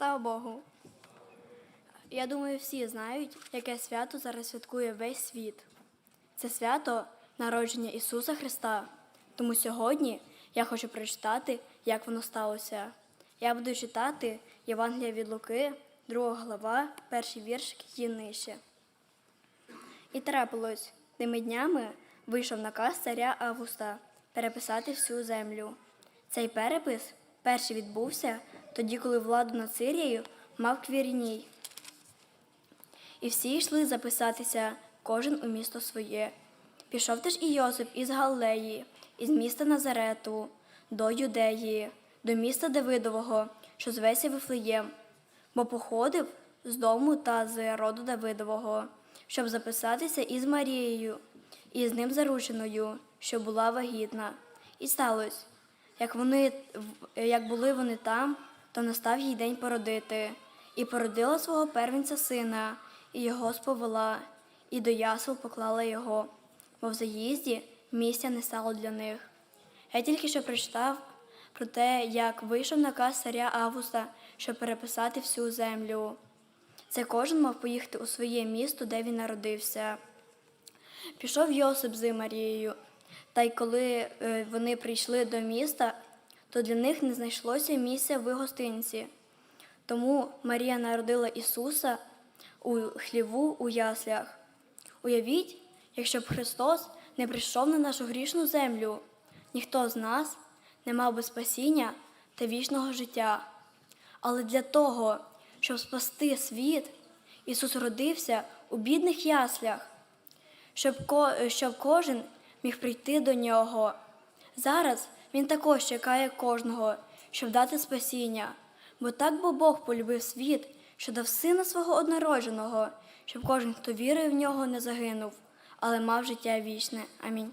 Слава Богу. Я думаю, всі знають, яке свято зараз святкує весь світ. Це свято народження Ісуса Христа. Тому сьогодні я хочу прочитати, як воно сталося. Я буду читати Євангелія від Луки, 2 глава, перший вірш і нижче. І трапилось, тими днями вийшов наказ царя Августа переписати всю землю. Цей перепис перший відбувся тоді, коли владу над Сирією мав Квіріній. І всі йшли записатися, кожен у місто своє. Пішов теж і Йосип із Галилеї, із міста Назарету, до Юдеї, до міста Давидового, що зветься Вифлеєм, бо походив з дому та з роду Давидового, щоб записатися із Марією, і з ним зарученою, що була вагітна. І сталося, як вони як були вони там, то настав їй день породити, і породила свого первенця сина, і його сповела, і до ясел поклала його, бо в заїзді місця не стало для них. Я тільки що прочитав про те, як вийшов наказ царя Августа, щоб переписати всю землю. Це кожен мав поїхати у своє місто, де він народився. Пішов Йосип з Марією, та й коли е, вони прийшли до міста, то для них не знайшлося місця в гостинці. Тому Марія народила Ісуса у хліву у яслях. Уявіть, якщо б Христос не прийшов на нашу грішну землю, ніхто з нас не мав би спасіння та вічного життя. Але для того, щоб спасти світ, Ісус родився у бідних яслях, щоб, щоб кожен міг прийти до нього. Зараз Він також чекає кожного, щоб дати спасіння, бо так бо Бог полюбив світ, що дав сина свого однородженого, щоб кожен, хто вірує в нього, не загинув, але мав життя вічне. Амінь.